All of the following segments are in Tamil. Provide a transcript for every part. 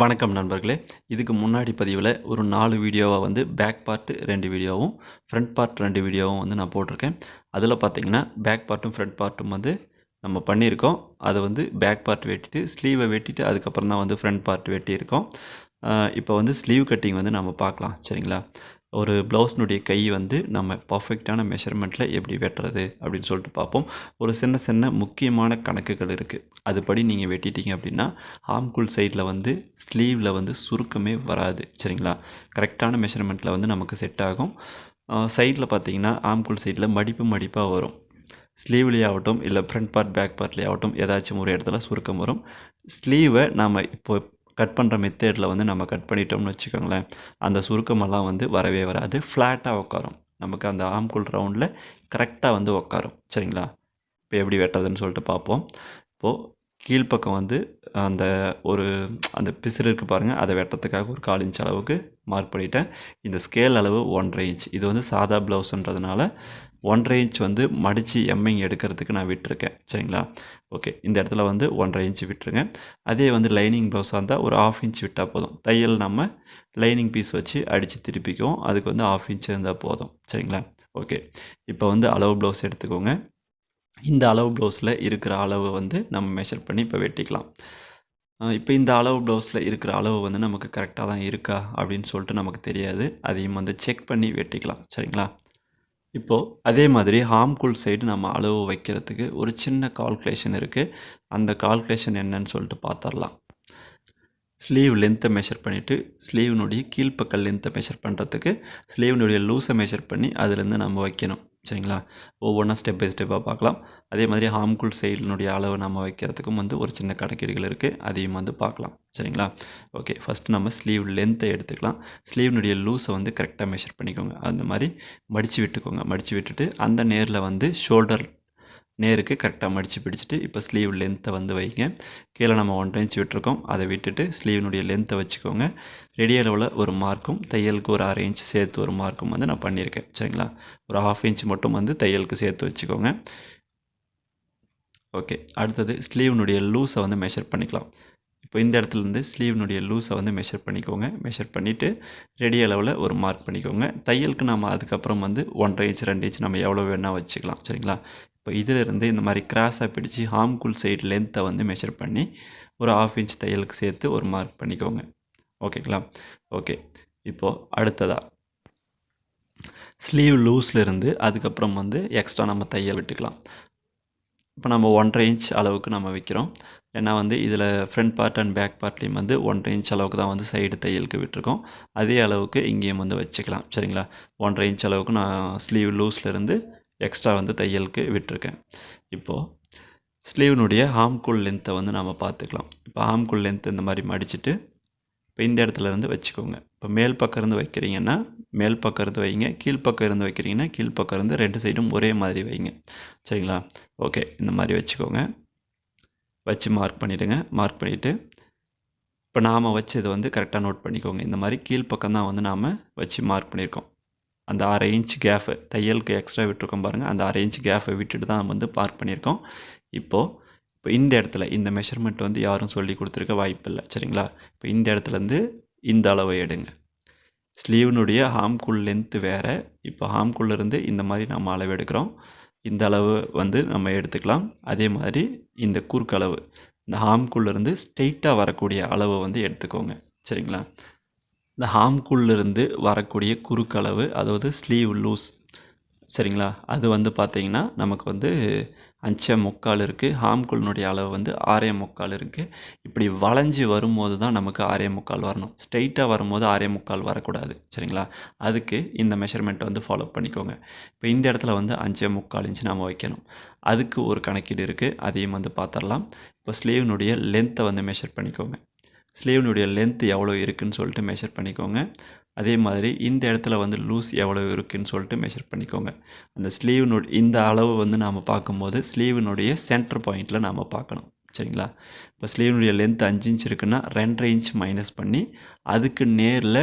வணக்கம் நண்பர்களே. இதுக்கு முன்னாடி பதிவில் ஒரு நாலு வீடியோவாக வந்து பேக் பார்ட்டு ரெண்டு வீடியோவும் ஃப்ரண்ட் பார்ட் ரெண்டு வீடியோவும் வந்து நான் போட்டிருக்கேன். அதில் பார்த்தீங்கன்னா பேக் பார்ட்டும் ஃப்ரண்ட் பார்ட்டும் வந்து நம்ம பண்ணியிருக்கோம். அதை வந்து பேக் பார்ட் வெட்டிட்டு ஸ்லீவை வெட்டிட்டு அதுக்கப்புறம் தான் வந்து ஃப்ரண்ட் பார்ட் வெட்டியிருக்கோம். இப்போ வந்து ஸ்லீவ் கட்டிங் வந்து நம்ம பார்க்கலாம். சரிங்களா? ஒரு ப்ளவுஸ்னுடைய கை வந்து நம்ம பர்ஃபெக்டான மெஷர்மெண்ட்டில் எப்படி வெட்டுறது அப்படின்னு சொல்லிட்டு பார்ப்போம். ஒரு சின்ன சின்ன முக்கியமான கணக்குகள் இருக்குது அதுபடி நீங்கள் வெட்டிட்டீங்க அப்படின்னா ஆம்குள் சைடில் வந்து ஸ்லீவில் வந்து சுருக்கமே வராது. சரிங்களா? கரெக்டான மெஷர்மெண்ட்டில் வந்து நமக்கு செட் ஆகும். சைடில் பார்த்தீங்கன்னா ஆம்குல் சைடில் மடிப்பு மடிப்பாக வரும். ஸ்லீவ்லேயே ஆகட்டும் இல்லை ஃப்ரண்ட் பார்ட் பேக் பார்ட்லேயே ஆகட்டும் ஏதாச்சும் ஒரு இடத்துல சுருக்கம் வரும். ஸ்லீவை நாம் இப்போ கட் பண்ணுற மெத்தேடில் வந்து நம்ம கட் பண்ணிட்டோம்னு வச்சுக்கோங்களேன். அந்த சுருக்கமெல்லாம் வந்து வரவே வராது. ஃப்ளாட்டாக உட்காரும் நமக்கு அந்த ஆம்குல் ரவுண்டில் கரெக்டாக வந்து உட்காரும் சரிங்களா? இப்போ எப்படி வெட்டுறதுன்னு சொல்லிட்டு பார்ப்போம். இப்போது கீழ்ப்பக்கம் வந்து அந்த ஒரு அந்த பிசிறு இருக்குது பாருங்கள் அதை வெட்டுறதுக்காக ஒரு கால் இன்ச் அளவுக்கு மார்க் பண்ணிட்டேன். இந்த ஸ்கேல் அளவு ஒன்றரை இன்ச் இது வந்து சாதா ப்ளவுஸ்ன்றதுனால ஒன்றரை இன்ச் வந்து மடித்து எம்மிங் எடுக்கிறதுக்கு நான் விட்டுருக்கேன். சரிங்களா? ஓகே இந்த இடத்துல வந்து ஒன்றரை இன்ச் விட்டுருங்க. அதே வந்து லைனிங் ப்ளவுஸாக இருந்தால் ஒரு ஆஃப் இன்ச் விட்டால் போதும். தையல் நம்ம லைனிங் பீஸ் வச்சு அடித்து திருப்பிக்குவோம். அதுக்கு வந்து ஆஃப் இன்ச் இருந்தால் போதும். சரிங்களா? ஓகே இப்போ வந்து அளவு ப்ளவுஸ் எடுத்துக்கோங்க. இந்த அளவு ப்ளவுஸில் இருக்கிற அளவு வந்து நம்ம மெஷர் பண்ணி இப்போ வெட்டிக்கலாம். இப்போ இந்த அளவு ப்ளவுஸில் இருக்கிற அளவு வந்து நமக்கு கரெக்டாக தான் இருக்கா அப்படின்னு சொல்லிட்டு நமக்கு தெரியாது. அதையும் வந்து செக் பண்ணி வெட்டிக்கலாம். சரிங்களா? இப்போது அதே மாதிரி ஹார்ம்குல் சைடு நம்ம அளவு வைக்கிறதுக்கு ஒரு சின்ன கால்குலேஷன் இருக்குது அந்த கால்குலேஷன் என்னன்னு சொல்லிட்டு பார்த்துடலாம். ஸ்லீவ் லென்த்தை மெஷர் பண்ணிவிட்டு ஸ்லீவ்னுடைய கீழ்ப்பக்க லென்த்தை மெஷர் பண்ணுறதுக்கு ஸ்லீவ்னுடைய லூஸை மெஷர் பண்ணி அதுலேருந்து நம்ம வைக்கணும். சரிங்களா? ஒவ்வொன்றா ஸ்டெப் பை ஸ்டெப்பாக பார்க்கலாம். அதே மாதிரி ஹாம்குல் சைடினுடைய அளவு நம்ம வைக்கிறதுக்கும் வந்து ஒரு சின்ன கணக்கீடுகள் இருக்குது அதையும் வந்து பார்க்கலாம். சரிங்களா? ஓகே ஃபஸ்ட்டு நம்ம ஸ்லீவ் லென்த்தை எடுத்துக்கலாம். ஸ்லீவ்னுடைய லூஸை வந்து கரெக்டாக மெஷர் பண்ணிக்கோங்க. அந்த மாதிரி மடித்து விட்டுக்கோங்க. மடித்து விட்டுட்டு அந்த நேரில் வந்து ஷோல்டர் நேருக்கு கரெக்டாக மடித்து பிடிச்சிட்டு இப்போ ஸ்லீவ் லென்த்தை வந்து வைங்க. கீழே நம்ம ஒன்றரை இன்ச் விட்டுருக்கோம். அதை விட்டுட்டு ஸ்லீவினுடைய லென்த்தை வச்சுக்கோங்க. ரெடி அளவில் ஒரு மார்க்கும் தையலுக்கு ஒரு அரை இன்ச் சேர்த்து ஒரு மார்க்கும் வந்து நான் பண்ணியிருக்கேன். சரிங்களா? ஒரு ஹாஃப் இன்ச் மட்டும் வந்து தையலுக்கு சேர்த்து வச்சுக்கோங்க. ஓகே அடுத்தது ஸ்லீவினுடைய லூஸை வந்து மெஷர் பண்ணிக்கலாம். இப்போ இந்த இடத்துலேருந்து ஸ்லீவ்னுடைய லூஸை வந்து மெஷர் பண்ணிக்கோங்க. மெஷர் பண்ணிவிட்டு ரெடி அளவில் ஒரு மார்க் பண்ணிக்கோங்க. தையலுக்கு நம்ம அதுக்கப்புறம் வந்து ஒன்றரை இன்ச் ரெண்டு இன்ச் நம்ம எவ்வளோ வேணால் வச்சுக்கலாம். சரிங்களா? இப்போ இதிலிருந்து இந்த மாதிரி கிராஸாக பிடிச்சி ஹாம்குல் சைடு லென்த்தை வந்து மெஷர் பண்ணி ஒரு ஆஃப் இன்ச் தையலுக்கு சேர்த்து ஒரு மார்க் பண்ணிக்கோங்க. ஓகேங்களா ஓகே இப்போது அடுத்ததாக ஸ்லீவ் லூஸ்லேருந்து அதுக்கப்புறம் வந்து எக்ஸ்ட்ரா நம்ம தையல் விட்டுக்கலாம். இப்போ நம்ம ஒன்றரை இன்ச் அளவுக்கு நம்ம விற்கிறோம் ஏன்னா வந்து இதில் ஃப்ரண்ட் பார்ட் அண்ட் பேக் பார்ட்லேயும் வந்து ஒன்றரை இன்ச் அளவுக்கு தான் வந்து சைடு தையலுக்கு விட்டுருக்கோம். அதே அளவுக்கு இங்கேயும் வந்து வச்சுக்கலாம். சரிங்களா? ஒன்றரை இன்ச் அளவுக்கு நான் ஸ்லீவ் லூஸ்லேருந்து எக்ஸ்ட்ரா வந்து தையலுக்கு விட்டுருக்கேன். இப்போது ஸ்லீவ்னுடைய ஹாம்குல் லென்த்தை வந்து நம்ம பார்த்துக்கலாம். இப்போ ஹாம்குல் லென்த் இந்த மாதிரி மடிச்சுட்டு இப்போ இந்த இடத்துல இருந்து வச்சுக்கோங்க. இப்போ மேல் பக்கம் இருந்து வைக்கிறீங்கன்னா மேல் பக்கம் இருந்து வைங்க. கீழ்ப்பக்கம் இருந்து வைக்கிறீங்கன்னா கீழ்ப்பக்கம் இருந்து ரெண்டு சைடும் ஒரே மாதிரி வைங்க. சரிங்களா? ஓகே இந்த மாதிரி வச்சுக்கோங்க. வச்சு மார்க் பண்ணிவிடுங்க மார்க் பண்ணிவிட்டு இப்போ நாம் வச்சு இதை வந்து கரெக்டாக நோட் பண்ணிக்கோங்க. இந்த மாதிரி கீழ்ப்பக்கம் தான் வந்து நாம் வச்சு மார்க் பண்ணியிருக்கோம். அந்த அரை இன்ச் கேஃபு தையலுக்கு எக்ஸ்ட்ரா விட்டுருக்கோம் பாருங்கள் அந்த அரை இன்ச் கேஃபை விட்டுட்டு தான் வந்து பார்க் பண்ணியிருக்கோம். இப்போது இப்போ இந்த இடத்துல இந்த மெஷர்மெண்ட் வந்து யாரும் சொல்லி கொடுத்துருக்க வாய்ப்பு இல்லை சரிங்களா? இப்போ இந்த இடத்துலேருந்து இந்த அளவை எடுங்க. ஸ்லீவ்னுடைய ஹாம்குள் லென்த்து வேறு. இப்போ ஹாம்குள்லேருந்து இந்த மாதிரி நம்ம அளவு எடுக்கிறோம். இந்த அளவு வந்து நம்ம எடுத்துக்கலாம். அதே மாதிரி இந்த குறுக்களவு இந்த ஹாம்குள்ளேருந்து ஸ்ட்ரெயிட்டாக வரக்கூடிய அளவை வந்து எடுத்துக்கோங்க சரிங்களா? இந்த ஹாம்குள்ளிருந்து வரக்கூடிய குறுக்களவு அதாவது ஸ்லீவ் லூஸ் சரிங்களா? அது வந்து பார்த்திங்கன்னா நமக்கு வந்து அஞ்சே முக்கால் இருக்குது ஹாம்குள்னுடைய அளவு வந்து ஆறே முக்கால் இருக்குது இப்படி வளைஞ்சி வரும்போது தான் நமக்கு ஆறே முக்கால் வரணும். ஸ்ட்ரெயிட்டாக வரும்போது ஆறே முக்கால் வரக்கூடாது சரிங்களா? அதுக்கு இந்த மெஷர்மெண்ட்டை வந்து ஃபாலோ பண்ணிக்கோங்க. இப்போ இந்த இடத்துல வந்து அஞ்சே முக்கால் இன்ச்சு நாம் வைக்கணும். அதுக்கு ஒரு கணக்கீடு இருக்குது அதையும் வந்து பார்த்துடலாம். இப்போ ஸ்லீவ்னுடைய லென்த்தை வந்து மெஷர் பண்ணிக்கோங்க. ஸ்லீவ்னுடைய லென்த் எவ்வளோ இருக்குதுன்னு சொல்லிட்டு மெஷர் பண்ணிக்கோங்க. அதே மாதிரி இந்த இடத்துல வந்து லூஸ் எவ்வளோ இருக்குதுன்னு சொல்லிட்டு மெஷர் பண்ணிக்கோங்க. அந்த ஸ்லீவ்னு இந்த அளவு வந்து நாம் பார்க்கும்போது ஸ்லீவினுடைய சென்டர் பாயிண்டில் நாம் பார்க்கணும். சரிங்களா? இப்போ ஸ்லீவினுடைய லென்த் அஞ்சு இன்ச் இருக்குன்னா ரெண்டரை இன்ச் மைனஸ் பண்ணி அதுக்கு நேரில்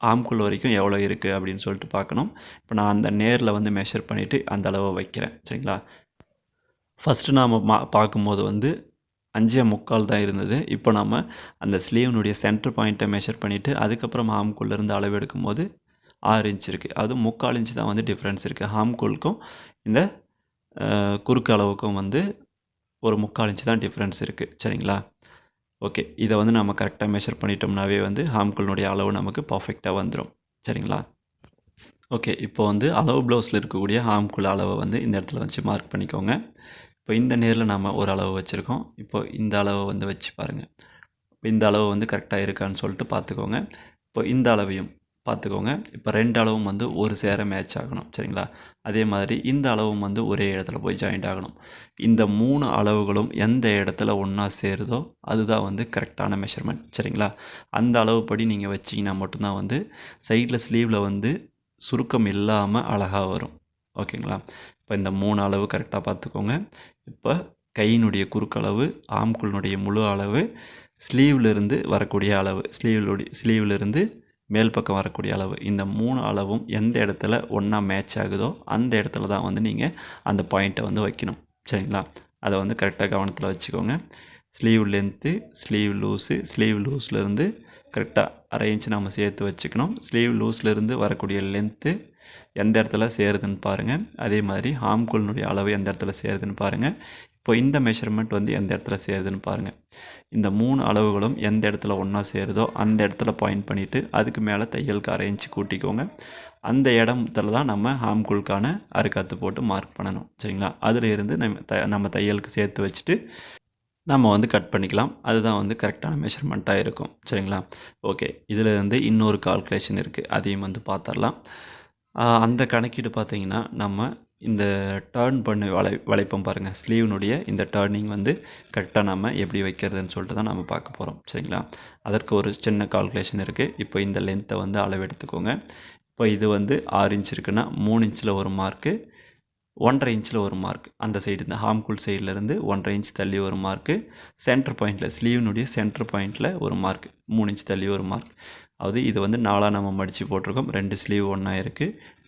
ஆம்குள் வரைக்கும் எவ்வளோ இருக்குது அப்படின்னு சொல்லிட்டு பார்க்கணும். இப்போ நான் அந்த நேரில் வந்து மெஷர் பண்ணிவிட்டு அந்த அளவை வைக்கிறேன். சரிங்களா? ஃபஸ்ட்டு நாம் மா பார்க்கும்போது வந்து அஞ்சே முக்கால் தான் இருந்தது. இப்போ நம்ம அந்த ஸ்லீவ்னுடைய சென்டர் பாயிண்ட்டை மெஷர் பண்ணிவிட்டு அதுக்கப்புறம் ஹாம்குள்ளேருந்து அளவு எடுக்கும்போது ஆறு இன்ச் இருக்குது அதுவும் முக்கால் இன்ச் தான் வந்து டிஃப்ரென்ஸ் இருக்குது ஹாம்குலுக்கும் இந்த குறுக்கு அளவுக்கும் வந்து ஒரு முக்கால் இன்ச் தான் டிஃப்ரென்ஸ் இருக்குது சரிங்களா? ஓகே. இதை வந்து நம்ம கரெக்டாக மெஷர் பண்ணிட்டோம்னாவே வந்து ஹாம்குள்னுடைய அளவு நமக்கு பர்ஃபெக்டாக வந்துடும் சரிங்களா? ஓகே. இப்போ வந்து அளவு ப்ளவுஸில் இருக்கக்கூடிய ஹாம்குல் அளவை வந்து இந்த இடத்துல வச்சு மார்க் பண்ணிக்கோங்க. இப்போ இந்த நேரில் நம்ம ஒரு அளவு வச்சுருக்கோம். இப்போ இந்த அளவை வந்து வச்சு பாருங்கள் இப்போ இந்த அளவு வந்து கரெக்டாக இருக்கான்னு சொல்லிட்டு பார்த்துக்கோங்க. இப்போ இந்த அளவையும் பார்த்துக்கோங்க. இப்போ ரெண்டு அளவும் வந்து ஒரு சேர மேட்ச் ஆகணும். சரிங்களா? அதே மாதிரி இந்த அளவும் வந்து ஒரே இடத்துல போய் ஜாயிண்ட் ஆகணும். இந்த மூணு அளவுகளும் எந்த இடத்துல ஒன்றா சேருதோ அதுதான் வந்து கரெக்டான மெஷர்மெண்ட் சரிங்களா? அந்த அளவுப்படி நீங்கள் வச்சிங்கன்னா மட்டும்தான் வந்து சைடில் ஸ்லீவில் வந்து சுருக்கம் இல்லாமல் அழகாக வரும். ஓகேங்களா? இப்போ இந்த மூணு அளவு கரெக்டாக பார்த்துக்கோங்க. இப்போ கையினுடைய குறுக்களவு ஆம்குள்னுடைய முழு அளவு ஸ்லீவ்லேருந்து வரக்கூடிய அளவு ஸ்லீவ்லுடைய ஸ்லீவ்லேருந்து மேல் பக்கம் வரக்கூடிய அளவு. இந்த மூணு அளவும் எந்த இடத்துல ஒன்றா மேட்ச் ஆகுதோ அந்த இடத்துல தான் வந்து நீங்கள் அந்த பாயிண்ட்டை வந்து வைக்கணும். சரிங்களா? அதை வந்து கரெக்டாக கவனத்தில் வச்சுக்கோங்க. Sleeve length sleeve loose sleeve லூஸ்லேருந்து கரெக்டாக அரேஞ்ச் நம்ம சேர்த்து வச்சுக்கணும். ஸ்லீவ் லூஸ்லேருந்து வரக்கூடிய லென்த்து எந்த இடத்துல சேருதுன்னு பாருங்கள் அதே மாதிரி ஹாம்குள்னுடைய அளவு எந்த இடத்துல சேருதுன்னு பாருங்கள் இப்போ இந்த மெஷர்மெண்ட் வந்து எந்த இடத்துல சேருதுன்னு பாருங்கள் இந்த மூணு அளவுகளும் எந்த இடத்துல ஒன்றா சேருதோ அந்த இடத்துல பாயிண்ட் பண்ணிவிட்டு அதுக்கு மேலே தையலுக்கு அரை கூட்டிக்கோங்க. அந்த இடத்துல தான் நம்ம ஹாம்குல்கான அறுக்காத்து போட்டு மார்க் பண்ணணும். சரிங்களா? அதில் இருந்து நம்ம த நம்ம தையலுக்கு சேர்த்து வச்சுட்டு நம்ம வந்து கட் பண்ணிக்கலாம். அதுதான் வந்து கரெக்டான மெஷர்மெண்ட்டாக இருக்கும். சரிங்களா? ஓகே இதில் இருந்து இன்னொரு கால்குலேஷன் இருக்குது அதையும் வந்து பார்த்துடலாம். அந்த கணக்கீடு பார்த்தீங்கன்னா நம்ம இந்த டேர்ன் பண்ணி வளை வளைப்போம் பாருங்கள் ஸ்லீவ்னுடைய இந்த டேர்னிங் வந்து கரெக்டாக நம்ம எப்படி வைக்கிறதுன்னு சொல்லிட்டு தான் நம்ம பார்க்க போகிறோம் சரிங்களா? அதற்கு ஒரு சின்ன கால்குலேஷன் இருக்குது இப்போ இந்த லென்த்தை வந்து அளவு எடுத்துக்கோங்க இப்போ இது வந்து ஆறு இன்ச் இருக்குன்னா மூணு இன்ச்சில் ஒரு மார்க்கு ஒன்றரை இன்ச்சில் ஒரு மார்க் அந்த சைடு இந்த ஹாம்குல் சைட்லேருந்து ஒன்றரை இன்ச் தள்ளி ஒரு மார்க்கு சென்டர் பாயிண்டில் ஸ்லீவ்னுடைய சென்டர் பாயிண்டில் ஒரு மார்க் மூணு இன்ச் தள்ளி ஒரு மார்க் அதாவது இது வந்து நாலாக நம்ம மடித்து போட்டிருக்கோம். ரெண்டு ஸ்லீவ் ஒன்றா இருக்குது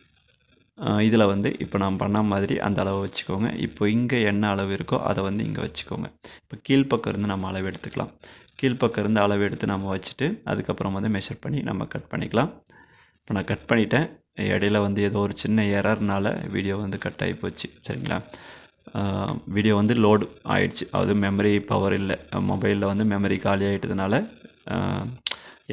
இதில் வந்து இப்போ நான் பண்ண மாதிரி அந்த அளவை வச்சுக்கோங்க. இப்போ இங்கே என்ன அளவு இருக்கோ அதை வந்து இங்கே வச்சுக்கோங்க. இப்போ கீழ்ப்பக்கம் இருந்து நம்ம அளவு எடுத்துக்கலாம். கீழ்ப்பக்கம் இருந்து அளவு எடுத்து நம்ம வச்சுட்டு அதுக்கப்புறம் வந்து மெஷர் பண்ணி நம்ம கட் பண்ணிக்கலாம். இப்போ நான் கட் பண்ணிட்டேன். இடையில வந்து ஏதோ ஒரு சின்ன எரர்னால வீடியோ வந்து கட் ஆகி போச்சு சரிங்களா? வீடியோ வந்து லோடு ஆயிடுச்சு. அது மெமரி பவர் இல்லை. மொபைலில் வந்து மெமரி காலி ஆகிட்டதுனால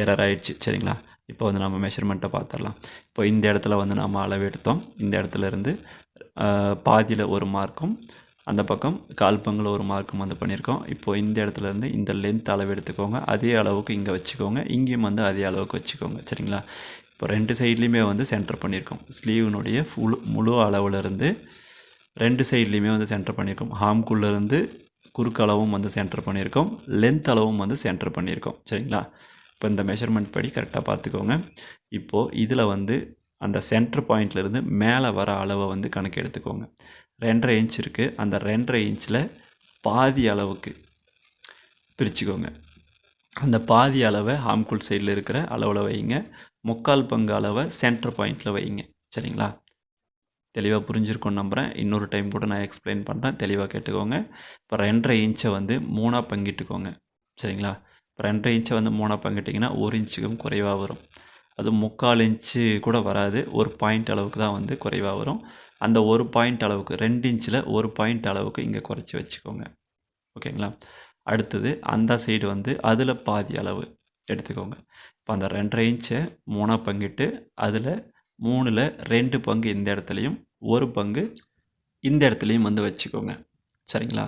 எரர் ஆகிடுச்சு சரிங்களா? இப்போ வந்து நம்ம மெஷர்மெண்ட்டை பார்த்துடலாம். இப்போ இந்த இடத்துல வந்து நம்ம அளவு எடுத்தோம். இந்த இடத்துல இருந்து பாதியில் ஒரு மார்க்கும் அந்த பக்கம் கால் பங்கில் ஒரு மார்க்கும் வந்து பண்ணியிருக்கோம். இப்போ இந்த இடத்துல இருந்து இந்த லென்த் அளவு எடுத்துக்கோங்க. அதே அளவுக்கு இங்கே வச்சுக்கோங்க. இங்கேயும் வந்து அதே அளவுக்கு வச்சுக்கோங்க சரிங்களா? இப்போ ரெண்டு சைட்லேயுமே வந்து சென்டர் பண்ணியிருக்கோம். ஸ்லீவினுடைய ஃபுல் முழு அளவுலேருந்து ரெண்டு சைட்லேயுமே வந்து சென்டர் பண்ணியிருக்கோம். ஹாம்குள்ளேருந்து குறுக்களவும் வந்து சென்டர் பண்ணியிருக்கோம். லென்த் அளவும் வந்து சென்டர் பண்ணியிருக்கோம். சரிங்களா? இப்போ இந்த மெஷர்மெண்ட் படி கரெக்டாக பார்த்துக்கோங்க. இப்போது இதில் வந்து அந்த சென்டர் பாயிண்ட்லேருந்து மேலே வர அளவை வந்து கணக்கு எடுத்துக்கோங்க. ரெண்டரை இன்ச் இருக்குது அந்த ரெண்டரை இன்ச்சில் பாதி அளவுக்கு பிரிச்சுக்கோங்க. அந்த பாதி அளவை ஹாம்குல் சைடில் இருக்கிற அளவில் வைங்க. முக்கால் பங்கு அளவை சென்டர் பாயிண்டில் வைங்க. சரிங்களா? தெளிவாக புரிஞ்சிருக்கும்னு நம்புகிறேன் இன்னொரு டைம் கூட நான் எக்ஸ்பிளைன் பண்ணுறேன் தெளிவாக கேட்டுக்கோங்க. இப்போ ரெண்டரை இன்ச்சை வந்து மூணாக பங்கிட்டுக்கோங்க. சரிங்களா? இப்போ ரெண்டரை இன்ச்சை வந்து மூணாக பங்கிட்டிங்கன்னா ஒரு இன்ச்சுக்கும் குறைவாக வரும். அது முக்கால் இன்ச்சு கூட வராது. ஒரு பாயிண்ட் அளவுக்கு தான் வந்து குறைவாக வரும். அந்த ஒரு பாயிண்ட் அளவுக்கு ரெண்டு இன்ச்சில் ஒரு பாயிண்ட் அளவுக்கு இங்கே குறைச்சி வச்சுக்கோங்க. ஓகேங்களா? அடுத்தது அந்த சைடு வந்து அதில் பாதி அளவு எடுத்துக்கோங்க. இப்போ அந்த ரெண்டரை இன்ச்சை மூணாக பங்கிட்டு அதில் மூணில் ரெண்டு பங்கு இந்த இடத்துலையும் ஒரு பங்கு இந்த இடத்துலையும் வந்து வச்சுக்கோங்க. சரிங்களா?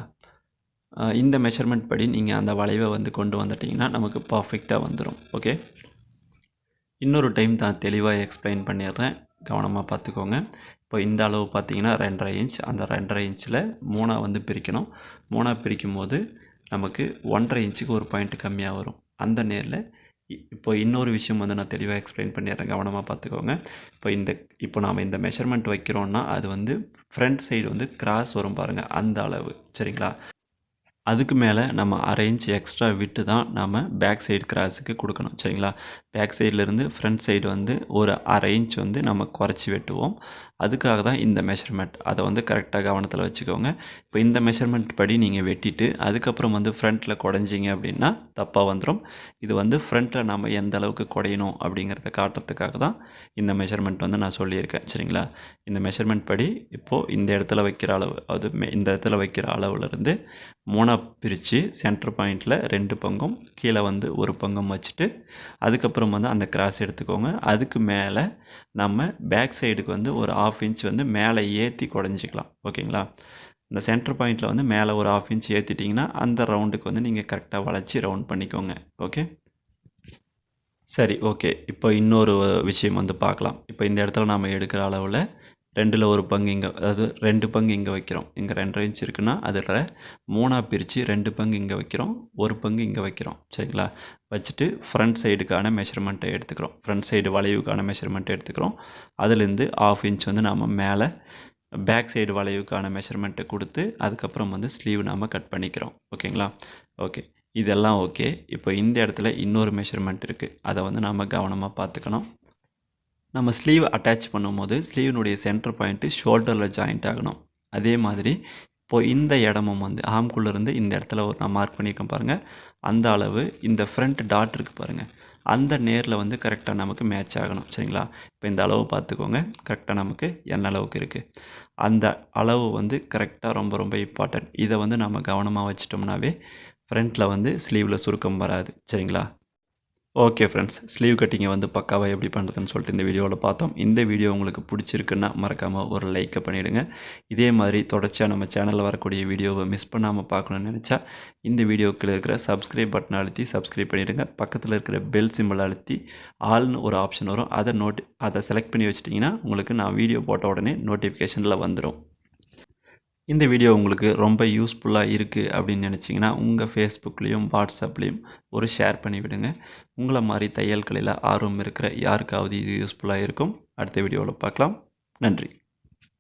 இந்த மெஷர்மெண்ட் படி நீங்கள் அந்த வளைவை வந்து கொண்டு வந்துட்டிங்கன்னா நமக்கு பர்ஃபெக்டாக வந்துடும் ஓகே இன்னொரு டைம் தான் தெளிவாக எக்ஸ்பிளைன் பண்ணிடுறேன். கவனமாக பார்த்துக்கோங்க. இப்போ இந்த அளவு பார்த்தீங்கன்னா ரெண்டரை இன்ச் அந்த ரெண்டரை இன்ச்சில் மூணாக வந்து பிரிக்கணும். மூணாக பிரிக்கும் போது நமக்கு ஒன்றரை இன்ச்சுக்கு ஒரு பாயிண்ட் கம்மியாக வரும். அந்த நேரில் இப்போ இன்னொரு விஷயம் வந்து நான் தெளிவாக எக்ஸ்பிளைன் பண்ணிடுறேன் கவனமாக பார்த்துக்கோங்க. இப்போ இந்த இப்போ நாம் இந்த மெஷர்மெண்ட் வைக்கிறோன்னா அது வந்து ஃப்ரண்ட் சைடு வந்து கிராஸ் வரும் பாருங்கள் அந்த அளவு. சரிங்களா? அதுக்கு மேலே நம்ம அரை இன்ச் எக்ஸ்ட்ரா விட்டு தான் நம்ம பேக் சைடு கிராஸுக்கு கொடுக்கணும். சரிங்களா? பேக் சைட்லேருந்து ஃப்ரண்ட் சைடு வந்து ஒரு அரை இன்ச் வந்து நம்ம குறைச்சி வெட்டுவோம். அதுக்காக தான் இந்த மெஷர்மெண்ட் அதை வந்து கரெக்டாக கவனத்தில் வச்சுக்கோங்க. இப்போ இந்த மெஷர்மெண்ட் படி நீங்கள் வெட்டிட்டு அதுக்கப்புறம் வந்து ஃப்ரண்ட்டில் குடஞ்சிங்க அப்படின்னா தப்பாக வந்துடும் இது வந்து ஃப்ரண்ட்டில் நம்ம எந்த அளவுக்கு குடையணும் அப்படிங்கிறத காட்டுறதுக்காக தான் இந்த மெஷர்மெண்ட் வந்து நான் சொல்லியிருக்கேன். சரிங்களா? இந்த மெஷர்மெண்ட் படி இப்போது இந்த இடத்துல வைக்கிற அளவு அது மே- இந்த இடத்துல வைக்கிற அளவுலேருந்து மூணாக பிரித்து சென்டர் பாயிண்டில் ரெண்டு பங்கும் கீழே வந்து ஒரு பங்கம் வச்சுட்டு அதுக்கப்புறம் வந்து அந்த கிராஸ் எடுத்துக்கோங்க. அதுக்கு மேலே நம்ம பேக் சைடுக்கு வந்து ஒரு ஆஃப் இன்ச் வந்து மேலே ஏற்றி குடஞ்சிக்கலாம். ஓகேங்களா? இந்த சென்டர் பாயிண்டில் வந்து மேலே ஒரு ஆஃப் இன்ச் ஏற்றிட்டிங்கன்னா அந்த ரவுண்டுக்கு வந்து நீங்கள் கரெக்டாக வளைச்சி ரவுண்ட் பண்ணிக்கோங்க. ஓகே? சரி ஓகே. இப்போ இன்னொரு விஷயம் வந்து பார்க்கலாம். இப்போ இந்த இடத்துல நாம் எடுக்கிற அளவில் ரெண்டில் ஒரு பங்கு இங்கே அதாவது ரெண்டு பங்கு இங்கே வைக்கிறோம். இங்கே ரெண்டரை இன்ச் இருக்குன்னா அதில் மூணாக பிரித்து ரெண்டு பங்கு இங்கே வைக்கிறோம் ஒரு பங்கு இங்கே வைக்கிறோம். சரிங்களா? வச்சுட்டு ஃப்ரண்ட் சைடுக்கான மெஷர்மெண்ட்டை எடுத்துக்கிறோம். ஃப்ரண்ட் சைடு வளைவுக்கான மெஷர்மெண்ட்டை எடுத்துக்கிறோம். அதுலேருந்து ஆஃப் இன்ச் வந்து நாம் மேலே பேக் சைடு வளைவுக்கான மெஷர்மெண்ட்டை கொடுத்து அதுக்கப்புறம் வந்து ஸ்லீவ் நாம் கட் பண்ணிக்கிறோம். ஓகேங்களா? ஓகே. இதெல்லாம் ஓகே இப்போ இந்த இடத்துல இன்னொரு மெஷர்மெண்ட் இருக்குது அதை வந்து நாம் கவனமாக பார்த்துக்கணும். நம்ம ஸ்லீவ் அட்டாச் பண்ணும்போது ஸ்லீவினுடைய சென்டர் பாயிண்ட்டு ஷோல்டரில் ஜாயிண்ட் ஆகணும். அதே மாதிரி இப்போது இந்த இடமும் வந்து ஆம்குள்ளேருந்து இந்த இடத்துல ஒரு நான் மார்க் பண்ணியிருக்கேன் பாருங்கள் அந்த அளவு இந்த ஃப்ரண்ட் டாட் இருக்குது பாருங்கள் அந்த நேரில் வந்து கரெக்டாக நமக்கு மேட்ச் ஆகணும். சரிங்களா? இப்போ இந்த அளவு பார்த்துக்கோங்க. கரெக்டாக நமக்கு என்ன அளவுக்கு இருக்குது அந்த அளவு வந்து கரெக்டாக ரொம்ப ரொம்ப இம்பார்ட்டன்ட் இதை வந்து நம்ம கவனமாக வச்சிட்டோம்னாவே ஃப்ரண்ட்டில் வந்து ஸ்லீவில் சுருக்கம் வராது. சரிங்களா? ஓகே ஃப்ரெண்ட்ஸ் ஸ்லீவ் கட்டிங்கை வந்து பக்காவாக எப்படி பண்ணுறதுன்னு சொல்லிட்டு இந்த வீடியோவில் பார்த்தோம். இந்த வீடியோ உங்களுக்கு பிடிச்சிருக்குன்னா மறக்காமல் ஒரு லைக்கை பண்ணிவிடுங்க இதே மாதிரி தொடர்ச்சியாக நம்ம சேனலில் வரக்கூடிய வீடியோவை மிஸ் பண்ணாமல் பார்க்கணுன்னு நினச்சா இந்த வீடியோக்கில் இருக்கிற சப்ஸ்கிரைப் பட்டன் அழுத்தி சப்ஸ்கிரைப் பண்ணிவிடுங்க பக்கத்தில் இருக்கிற பெல் சிம்பிள் அழுத்தி ஆல்னு ஒரு ஆப்ஷன் வரும். அதை நோட்டி அதை செலக்ட் பண்ணி வச்சிட்டிங்கன்னா உங்களுக்கு நான் வீடியோ போட்ட உடனே நோட்டிஃபிகேஷனில் வந்துடும் இந்த வீடியோ உங்களுக்கு ரொம்ப யூஸ்ஃபுல்லாக இருக்குது அப்படின்னு நினச்சிங்கன்னா உங்கள் ஃபேஸ்புக்லேயும் வாட்ஸ்அப்லேயும் ஒரு ஷேர் பண்ணிவிடுங்க உங்களை மாதிரி தையல் கலையில் ஆர்வம் இருக்கிற யாருக்காவது இது யூஸ்ஃபுல்லாக இருக்கும்? அடுத்த வீடியோவில் பார்க்கலாம். நன்றி.